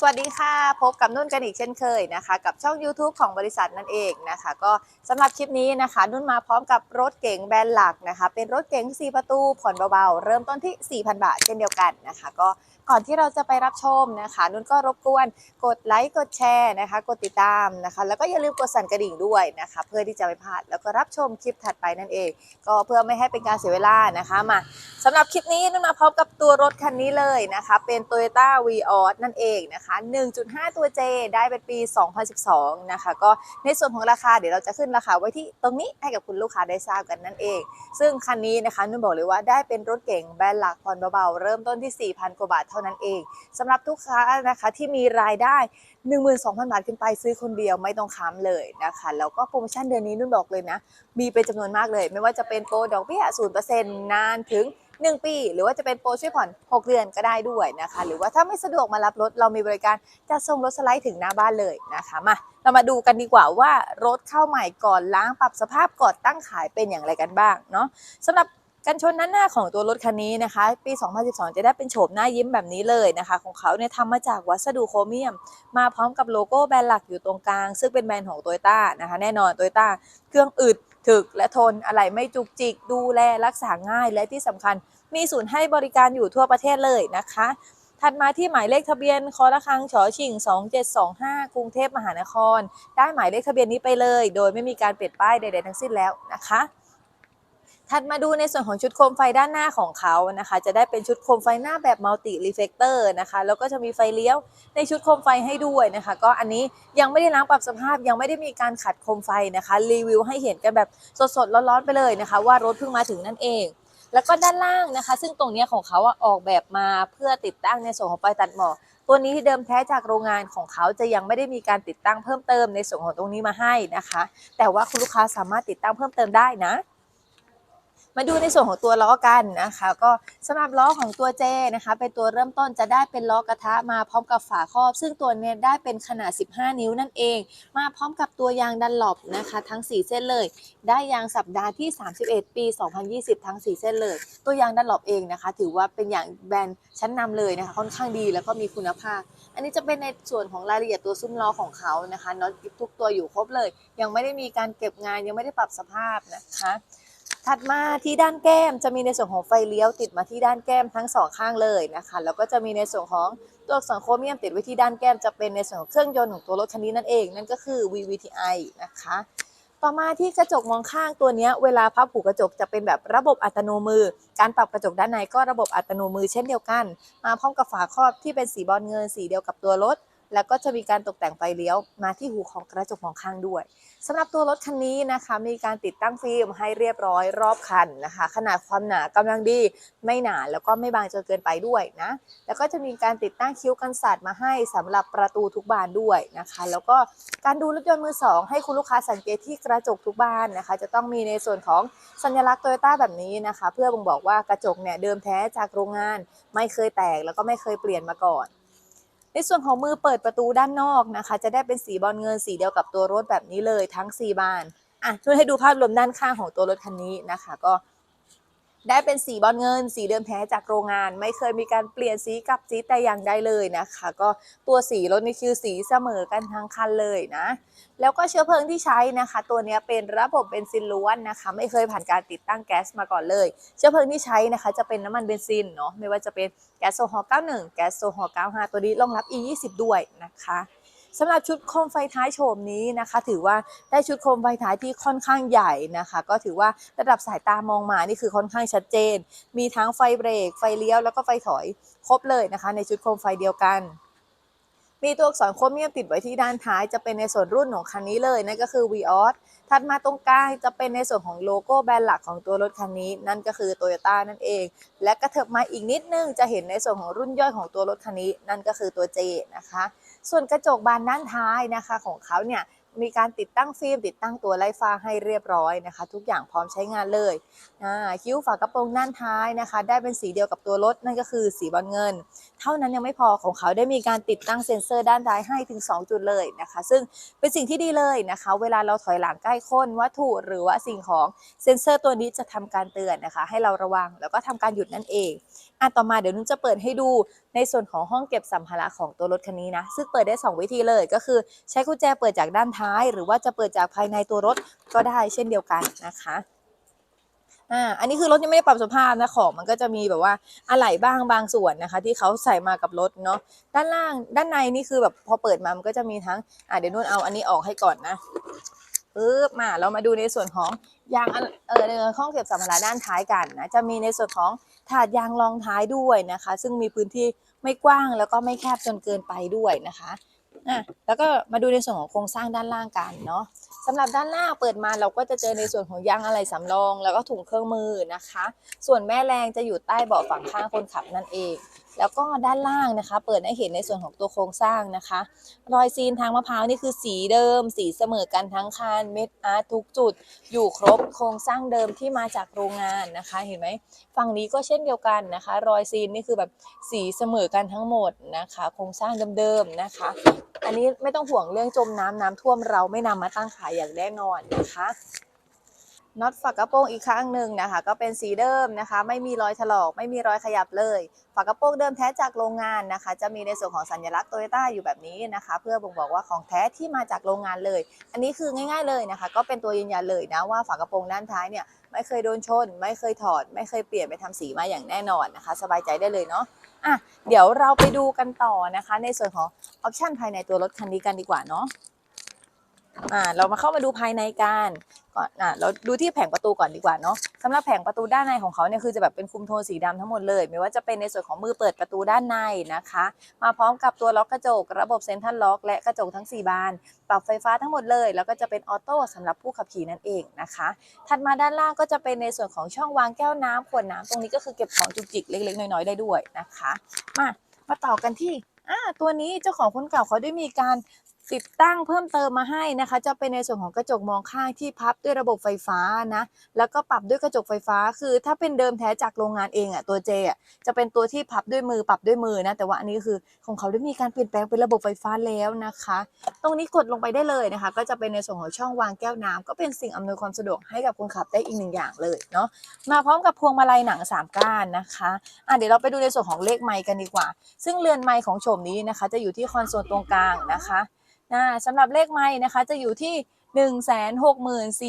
สวัสดีค่ะ พบกับนุ่นกันอีกเช่นเคยนะคะ กับช่อง YouTube ของบริษัทนั่นเองนะคะ ก็สำหรับคลิปนี้นะคะ นุ่นมาพร้อมกับรถเก๋งแบรนด์หลักนะคะ เป็นรถเก๋ง 4 ประตูผ่อนเบาๆ เริ่มต้นที่ 4,000 บาทเช่นเดียวกันนะคะ ก็ ก่อนที่เราจะไปรับชมนะคะนุ่นก็รบกวนกดไลค์กดแชร์นะคะ กดติดตามนะคะ แล้วก็อย่าลืมกดสั่นกระดิ่งด้วยนะคะ เพื่อที่จะไม่พลาดแล้วก็รับชมคลิปถัดไปนั่นเอง ก็เพื่อไม่ให้เป็นการเสียเวลานะคะมาสำหรับคลิปนี้นุ่นมาพร้อมกับตัวรถคันนี้เลยนะคะ เป็น Toyota v ีออนั่นเองนะคะ 1.5 ตัว J ได้เป็นปี 2012 นะคะ ก็ในส่วนของราคาเดี๋ยวเราจะขึ้นราคาไว้ที่ตรงนี้ให้กับคุณลูกค้าได้ทราบกันนั่นเอง ซึ่งคันนี้นะคะนุ่นบอกเลยว่าได้เป็นรถเก๋งแบรนด์หลักผ่อนเบาๆเริ่มต้นที่ 4,000 กว่าบาทเท่านั้นเองสำหรับทุกค้านะคะที่มีรายได้ 12,000 บาทขึ้นไปซื้อคนเดียวไม่ต้องค้ำเลยนะคะแล้วก็โปรโมชั่นเดือนนี้นุ่นบอกเลยนะ มีเป็นจำนวนมากเลย ไม่ว่าจะเป็นโปรดอกเบี้ย0%นานถึง1 ปี หรือว่าจะเป็นโปรช่วยผ่อน 6 เดือนก็ได้ด้วยนะคะ หรือว่าถ้าไม่สะดวกมารับรถ เรามีบริการจัดส่งรถสไลด์ถึงหน้าบ้านเลยนะคะมาเรามาดูกันดีกว่าว่ารถเข้าใหม่ก่อนล้างปรับสภาพก่อนตั้งขายเป็นอย่างไรกันบ้างเนาะสำหรับ กันชนด้านหน้าของตัวรถคันนี้นะคะ ปี 2012 จะได้เป็นโฉมหน้ายิ้มแบบนี้เลยนะคะ ของเขาเนี่ยทำมาจากวัสดุโครเมียม มาพร้อมกับโลโก้แบรนด์หลักอยู่ตรงกลาง ซึ่งเป็นแบรนด์ของโตโยต้านะคะ แน่นอนโตโยต้าเครื่องอึดถึกและทนอะไรไม่จุกจิก ดูแลรักษาง่ายและที่สำคัญ มีศูนย์ให้บริการอยู่ทั่วประเทศเลยนะคะ ถัดมาที่หมายเลขทะเบียนคอละครังฉอชิง 2725 กรุงเทพมหานคร ได้หมายเลขทะเบียนนี้ไปเลย โดยไม่มีการเปลี่ยนป้ายใดๆทั้งสิ้นแล้วนะคะ ถัดมาดูในส่วนของชุดโคมไฟด้านหน้าของเขานะคะ จะได้เป็นชุดโคมไฟหน้าแบบมัลติรีเฟกเตอร์นะคะ แล้วก็จะมีไฟเลี้ยวในชุดโคมไฟให้ด้วยนะคะ ก็อันนี้ยังไม่ได้ล้างปรับสภาพยังไม่ได้มีการขัดโคมไฟนะคะ รีวิวให้เห็นกันแบบสดๆร้อนๆไปเลยนะคะ ว่ารถเพิ่งมาถึงนั่นเองแล้วก็ด้านล่างนะคะ ซึ่งตรงนี้ของเขาอออกแบบมาเพื่อติดตั้งในส่วนของไฟตัดหมอกตัวนี้เดิมแท้จากโรงงานของเขาจะยังไม่ได้มีการติดตั้งเพิ่มเติมในส่วนของตรงนี้มาให้นะคะ แต่ว่าคุณลูกค้าสามารถติดตั้งเพิ่มเติมได้นะ มาดูในส่วนของตัวล้อกันนะคะ ก็สำหรับล้อของตัวเจนะคะ เป็นตัวเริ่มต้นจะได้เป็นล้อกระทะมาพร้อมกับฝาครอบ ซึ่งตัวเนี้ยได้เป็นขนาด 15 นิ้วนั่นเอง มาพร้อมกับตัวยางดันหลบนะคะ ทั้ง 4 เส้นเลย ได้ยางสัปดาห์ที่ 31 ปี 2020 ทั้ง 4 เส้นเลย ตัวยางดันหลบเองนะคะ ถือว่าเป็นอย่างแบรนด์ชั้นนำเลยนะคะ ค่อนข้างดีแล้วก็มีคุณภาพ อันนี้จะเป็นในส่วนของรายละเอียดตัวซุ้มล้อของเขานะคะน็อตทุกตัวอยู่ครบเลย ยังไม่ได้มีการเก็บงานยังไม่ได้ปรับสภาพนะคะ ถัดมาที่ด้านแก้มจะมีในส่วนของไฟเลี้ยวติดมาที่ด้านแก้มทั้งสองข้างเลยนะคะแล้วก็จะมีในส่วนของตัวอักษรโครเมียมติดไว้ที่ด้านแก้มจะเป็นในส่วนของเครื่องยนต์ของตัวรถคันนี้นั่นเองนั่นก็คือ VVTi นะคะ ต่อมาที่กระจกมองข้างตัวนี้เวลาพับผูกกระจกจะเป็นแบบระบบอัตโนมือ การปรับกระจกด้านในก็ระบบอัตโนมือเช่นเดียวกัน มาพร้อมกับฝาครอบที่เป็นสีบอลเงินสีเดียวกับตัวรถ แล้วก็จะมีการตกแต่งไฟเลี้ยวมาที่หูของกระจกมองข้างด้วยสำหรับตัวรถคันนี้นะคะมีการติดตั้งฟิล์มให้เรียบร้อยรอบคันนะคะ ขนาดความหนากำลังดีไม่หนาแล้วก็ไม่บางจนเกินไปด้วยนะแล้วก็จะมีการติดตั้งคิ้วกันสาดมาให้สำหรับประตูทุกบานด้วยนะคะ แล้วก็การดูรถยนต์มือสองให้คุณลูกค้าสังเกตที่กระจกทุกบานนะคะ จะต้องมีในส่วนของสัญลักษณ์โตโยต้าแบบนี้นะคะ เพื่อบ่งบอกว่ากระจกเนี่ยเดิมแท้จากโรงงานไม่เคยแตกแล้วก็ไม่เคยเปลี่ยนมาก่อน ในส่วนของมือเปิดประตูด้านนอกนะคะ จะได้เป็นสีบอลเงินสีเดียวกับตัวรถแบบนี้เลยทั้ง 4 บานอะช่วยให้ดูภาพรวมด้านข้างของตัวรถคันนี้นะคะ ก็ ได้เป็นสีบอลเงิน สีเดิมแท้จากโรงงาน ไม่เคยมีการเปลี่ยนสีกับสีแต่อย่างใดเลยนะคะ ก็ตัวสีรถนี่คือสีเสมอกันทั้งคันเลยนะ แล้วก็เชื้อเพลิงที่ใช้นะคะ ตัวนี้เป็นระบบเบนซินล้วนนะคะ ไม่เคยผ่านการติดตั้งแก๊สมาก่อนเลย เชื้อเพลิงที่ใช้นะคะจะเป็นน้ำมันเบนซินเนาะไม่ว่าจะเป็นแก๊สโซฮอล์91 แก๊สโซฮอล์95 ตัวนี้รองรับ E20 ด้วยนะคะ สำหรับชุดโคมไฟท้ายโฉมนี้นะคะ ถือว่าได้ชุดโคมไฟท้ายที่ค่อนข้างใหญ่นะคะ ก็ถือว่าระดับสายตามองมานี่คือค่อนข้างชัดเจน มีทั้งไฟเบรก ไฟเลี้ยวแล้วก็ไฟถอยครบเลยนะคะ ในชุดโคมไฟเดียวกันมีตัวอักษรโครเมียมติดไว้ที่ด้านท้ายจะเป็นในส่วนรุ่นของคันนี้เลยนั่นก็คือ v ีออสถัดมาตรงกลางจะเป็นในส่วนของโลโก้แบรนด์หลักของตัวรถคันนี้ นั่นก็คือ Toyota นั่นเอง และกระเถิบมาอีกนิดนึงจะเห็นในส่วนของรุ่นย่อยของตัวรถคันนี้ นั่นก็คือตัว J นะคะ ส่วนกระจกบานด้านท้ายนะคะของเขาเนี่ยมีการติดตั้งฟิล์มติดตั้งตัวไล่ฟ้าให้เรียบร้อยนะคะ ทุกอย่างพร้อมใช้งานเลยคิ้วฝากระโปรงด้านท้ายนะคะ ได้เป็นสีเดียวกับตัวรถนั่นก็คือสีบอลเงิน เท่านั้นยังไม่พอของเขาได้มีการติดตั้งเซ็นเซอร์ด้านท้ายให้ถึง 2 จุดเลยนะคะ ซึ่งเป็นสิ่งที่ดีเลยนะคะ เวลาเราถอยหลังใกล้ค้นวัตถุหรือว่าสิ่งของเซ็นเซอร์ตัวนี้จะทำการเตือนนะคะ ให้เราระวังแล้วก็ทำการหยุดนั่นเอง อะต่อมาเดี๋ยวนุ่นจะเปิดให้ดูในส่วนของห้องเก็บสัมภาระของตัวรถคันนี้นะ ซึ่งเปิดได้ 2 วิธีเลยก็คือ ใช้กุญแจเปิดจากด้านท้าย หรือว่าจะเปิดจากภายในตัวรถก็ได้เช่นเดียวกันนะคะอ่าอันนี้คือรถยังไม่ได้ปรับสภาพนะของมันก็จะมีแบบว่าอะไหล่บ้างบางส่วนนะคะ ที่เขาใส่มากับรถเนาะด้านล่างด้านในนี่คือแบบพอเปิดมามันก็จะมีทั้งอ่าเดี๋ยวนุ่นเอาอันนี้ออกให้ก่อนนะ ปึ๊บมาเรามาดูในส่วนของยางอันเออในห้องเก็บสัมภาระด้านท้ายกันนะจะมีในส่วนของถาดยางรองท้ายด้วยนะคะ ซึ่งมีพื้นที่ไม่กว้างแล้วก็ไม่แคบจนเกินไปด้วยนะคะอะแล้วก็มาดูในส่วนของโครงสร้างด้านล่างกันเนาะสำหรับด้านล่างเปิดมาเราก็จะเจอในส่วนของยางอะไหล่สำรอง แล้วก็ถุงเครื่องมือนะคะ ส่วนแม่แรงจะอยู่ใต้เบาะฝั่งข้างคนขับนั่นเอง แล้วก็ด้านล่างนะคะ เปิดให้เห็นในส่วนของตัวโครงสร้างนะคะ รอยซีนทางมะพร้าวนี่คือสีเดิม สีเสมอกันทั้งคันเม็ดอาร์ตทุกจุด อยู่ครบโครงสร้างเดิมที่มาจากโรงงานนะคะ เห็นไหมฝั่งนี้ก็เช่นเดียวกันนะคะ รอยซีนนี่คือแบบสีเสมอกันทั้งหมดนะคะ โครงสร้างเดิมๆนะคะ อันนี้ไม่ต้องห่วงเรื่องจมน้ำน้ำท่วมเราไม่นำมาตั้งขายอย่างแน่นอนนะคะ น็อตฝากระโปรงอีกครั้งหนึ่งนะคะ ก็เป็นสีเดิมนะคะ ไม่มีรอยถลอก ไม่มีรอยขยับเลย ฝากระโปรงเดิมแท้จากโรงงานนะคะ จะมีในส่วนของสัญลักษณ์โตโยต้าอยู่แบบนี้นะคะ เพื่อบ่งบอกว่าของแท้ที่มาจากโรงงานเลย อันนี้คือง่าย ๆเลยนะคะ ก็เป็นตัวยืนยันเลยนะว่าฝากระโปรงด้านท้ายเนี่ยไม่เคยโดนชน ไม่เคยถอด ไม่เคยเปลี่ยนไปทำสีมาอย่างแน่นอนนะคะ สบายใจได้เลยเนาะอะเดี๋ยวเราไปดูกันต่อนะคะ ในส่วนของออปชันภายในตัวรถคันนี้กันดีกว่าเนาะ อ่าเรามาเข้ามาดูภายในกันก่อนอะเราดูที่แผงประตูก่อนดีกว่าเนาะสำหรับแผงประตูด้านในของเขาเนี่ยคือจะแบบเป็นคุมโทนสีดำทั้งหมดเลย ไม่ว่าจะเป็นในส่วนของมือเปิดประตูด้านในนะคะ มาพร้อมกับตัวล็อกกระจก ระบบเซ็นทรัลล็อกและกระจกทั้ง 4 บาน ปรับไฟฟ้าทั้งหมดเลย แล้วก็จะเป็นออโต้สำหรับผู้ขับขี่นั่นเองนะคะ ถัดมาด้านล่างก็จะเป็นในส่วนของช่องวางแก้วน้ำขวดน้ำตรงนี้ก็คือเก็บของจุกจิกเล็กๆ น้อยๆได้ด้วยนะคะ มามาต่อกันที่อ่าตัวนี้เจ้าของคนเก่าเขาได้มีการ ติดตั้งเพิ่มเติมมาให้นะคะ จะเป็นในส่วนของกระจกมองข้างที่พับด้วยระบบไฟฟ้านะ แล้วก็ปรับด้วยกระจกไฟฟ้า คือถ้าเป็นเดิมแท้จากโรงงานเองอะตัวเจอะจะเป็นตัวที่พับด้วยมือปรับด้วยมือนะ แต่ว่าอันนี้คือของเขาได้มีการเปลี่ยนแปลงเป็นระบบไฟฟ้าแล้วนะคะ ตรงนี้กดลงไปได้เลยนะคะ ก็จะเป็นในส่วนของช่องวางแก้วน้ำก็เป็นสิ่งอำนวยความสะดวกให้กับคนขับได้อีกหนึ่งอย่างเลยเนาะ มาพร้อมกับพวงมาลัยหนังสามก้านนะคะอะเดี๋ยวเราไปดูในส่วนของเลขไมค์กันดีกว่า ซึ่งเรือนไมค์ของโฉมนี้นะคะ จะอยู่ที่คอนโซลตรงกลางนะคะ นะสำหรับเลขไม้นะคะจะอยู่ที่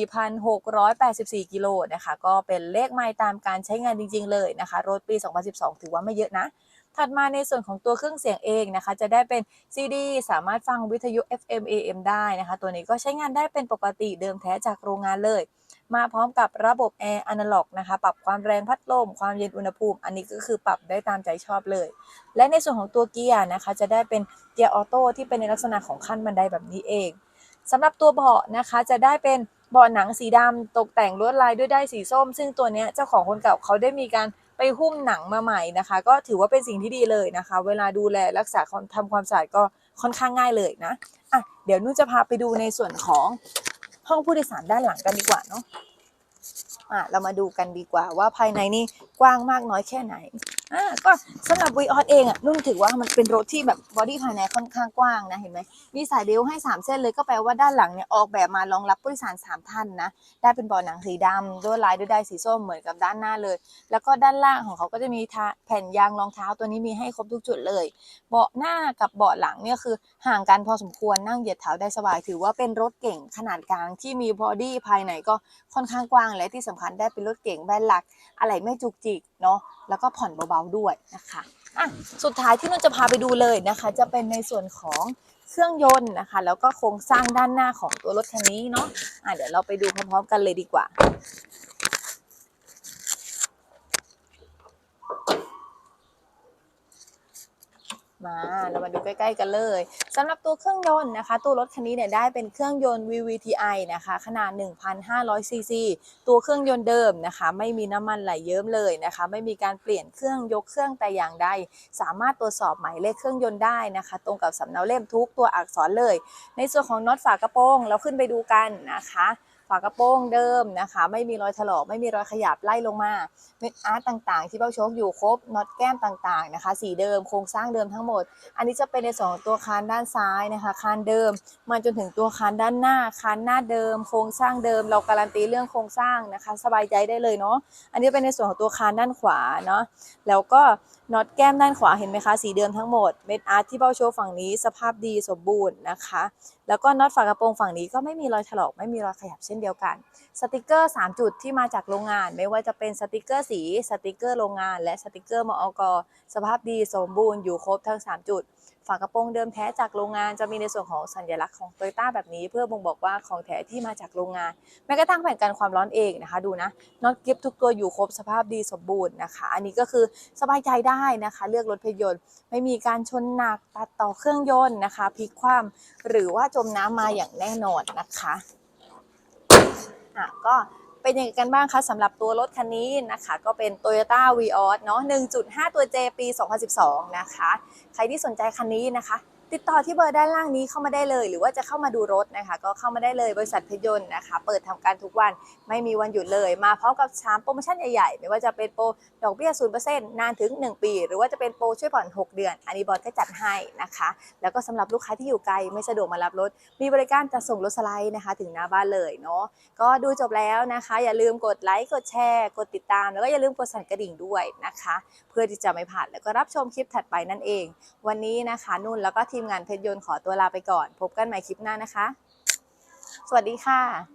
164,684 กิโลนะคะ ก็เป็นเลขไม้ตามการใช้งานจริง ๆ เลยนะคะ รถปี 2012 ถือว่าไม่เยอะนะ ถัดมาในส่วนของตัวเครื่องเสียงเองนะคะ จะได้เป็น CD สามารถฟังวิทยุ FM AM ได้นะคะ ตัวนี้ก็ใช้งานได้เป็นปกติเดิมแท้จากโรงงานเลย มาพร้อมกับระบบแอร์อนาล็อกนะคะ ปรับความแรงพัดลม ความเย็นอุณหภูมิ อันนี้ก็คือปรับได้ตามใจชอบเลย และในส่วนของตัวเกียร์นะคะ จะได้เป็นเกียร์ออโต้ที่เป็นในลักษณะของขั้นบันไดแบบนี้เองสำหรับตัวเบาะนะคะจะได้เป็นเบาะหนังสีดำตกแต่งลวดลายด้วยได้ายสีส้ม ซึ่งตัวนี้เจ้าของคนเก่าเขาได้มีการ ไปหุ้มหนังมาใหม่นะคะ ก็ถือว่าเป็นสิ่งที่ดีเลยนะคะ เวลาดูแลรักษาทำความสะอาดก็ค่อนข้างง่ายเลยนะอะเดี๋ยวนุ่นจะพาไปดูในส่วนของห้องผู้โดยสารด้านหลังกันดีกว่าเนาะอะเรามาดูกันดีกว่าว่าภายในนี่กว้างมากน้อยแค่ไหน อ่าก็สำหรับ v ีออสเองอะนุ่นถือว่ามันเป็นรถที่แบบบอดี้ภายในค่อนข้างกว้างนะเห็นไหมมีสายเบลต์ให้ 3 เส้นเลยก็แปลว่าด้านหลังเนี่ยออกแบบมารองรับผู้โดยสาร 3 ท่านนะ ได้เป็นเบาะหนังสีดำด้วยลายด้วยได้สีส้มเหมือนกับด้านหน้าเลย แล้วก็ด้านล่างของเขาก็จะมีแผ่นยางรองเท้าตัวนี้มีให้ครบทุกจุดเลย เบาะหน้ากับเบาะหลังเนี่ยคือห่างกันพอสมควรนั่งเหยียดเท้าได้สบาย ถือว่าเป็นรถเก่งขนาดกลางที่มีบอดี้ภายในก็ค่อนข้างกว้างและที่สำคัญได้เป็นรถเก่งแบนหลัก อะไรไม่จุกจิกเนาะแล้วก็ผ่อนเบาๆด้วยนะคะอะสุดท้ายที่นุ่นจะพาไปดูเลยนะคะ จะเป็นในส่วนของเครื่องยนต์นะคะ แล้วก็โครงสร้างด้านหน้าของตัวรถคันนี้เนาะอะเดี๋ยวเราไปดูพร้อมๆกันเลยดีกว่า มาเรามาดูใกล้ๆกันเลยสำหรับตัวเครื่องยนต์นะคะ ตัวรถคันนี้เนี่ยได้เป็นเครื่องยนต์ VVTi นะคะ ขนาด 1,500 ซีซีตัวเครื่องยนต์เดิมนะคะ ไม่มีน้ำมันไหลเยิ้มเลยนะคะ ไม่มีการเปลี่ยนเครื่องยกเครื่องแต่อย่างใด สามารถตรวจสอบหมายเลขเครื่องยนต์ได้นะคะ ตรงกับสำเนาเล่มทุกตัวอักษรเลย ในส่วนของน็อตฝากระโปรงเราขึ้นไปดูกันนะคะ ฝากระโปรงเดิมนะคะ ไม่มีรอยถลอกไม่มีรอยขยับไล่ลงมาเม็ดอาร์ตต่างๆ ที่เบ้าโชคอยู่ครบน็อตแก้มต่างๆนะคะ สีเดิมโครงสร้างเดิมทั้งหมด อันนี้จะเป็นในส่วนของตัวคานด้านซ้ายนะคะ คานเดิมมาจนถึงตัวคานด้านหน้า คานหน้าเดิม โครงสร้างเดิม เราการันตีเรื่องโครงสร้างนะคะ สบายใจได้เลยเนาะอันนี้เป็นในส่วนของตัวคานด้านขวาเนาะแล้วก็ น็อตแก้มด้านขวาเห็นไหมคะ สีเดิมทั้งหมด เม็ดอาร์ตที่เบ้าโชว์ฝั่งนี้สภาพดีสมบูรณ์นะคะ แล้วก็น็อตฝากระโปรงฝั่งนี้ก็ไม่มีรอยถลอกไม่มีรอยขยับเช่นเดียวกัน สติกเกอร์ 3 จุดที่มาจากโรงงาน ไม่ว่าจะเป็นสติกเกอร์สี สติกเกอร์โรงงาน และสติกเกอร์มอกสภาพดีสมบูรณ์อยู่ครบทั้ง 3 จุด ฝากระโปรงเดิมแท้จากโรงงานจะมีในส่วนของสัญลักษณ์ของโตโยต้าแบบนี้ เพื่อบ่งบอกว่าของแท้ที่มาจากโรงงาน แม้กระทั่งแผ่นกันความร้อนเองนะคะดูนะน็อตกิฟทุกตัวอยู่ครบสภาพดีสมบูรณ์นะคะ อันนี้ก็คือสบายใจได้นะคะ เลือกรถพยนต์ ไม่มีการชนหนักตัดต่อเครื่องยนต์นะคะพลิกคว่ำหรือว่าจมน้ำมาอย่างแน่นอนนะคะอะก็ เป็นยังไงกันบ้างคะสำหรับตัวรถคันนี้นะคะ ก็เป็น Toyota Vios เนาะ1.5 ตัว J ปี 2012 นะคะ ใครที่สนใจคันนี้นะคะ ติดต่อที่เบอร์ด้านล่างนี้เข้ามาได้เลย หรือว่าจะเข้ามาดูรถนะคะ ก็เข้ามาได้เลยบริษัทพยนต์นะคะ เปิดทำการทุกวันไม่มีวันหยุดเลยมาพร้อมกับชามโปรโมชั่นใหญ่ๆ ไม่ว่าจะเป็นโปรดอกเบี้ย0%นเปอร์เซ็นต์นานถึง 1 ปี หรือว่าจะเป็นโปรช่วยผ่อน 6 เดือน อันนี้บอสก็จัดให้นะคะ แล้วก็สำหรับลูกค้าที่อยู่ไกลไม่สะดวกมารับรถ มีบริการจัดส่งรถสไลด์นะคะ ถึงหน้าบ้านเลยเนาะก็ดูจบแล้วนะคะ อย่าลืมกดไลค์กดแชร์ กดติดตาม แล้วก็อย่าลืมกดสั่นกระดิ่งด้วยนะคะ เพื่อที่จะไม่พลาดแล้วก็รับชมคลิปถัดไปนั่นเอง วันนี้นะคะนุ่นแล้วก็ทีมงานเพชรยนต์ขอตัวลาไปก่อน พบกันใหม่คลิปหน้านะคะ สวัสดีค่ะ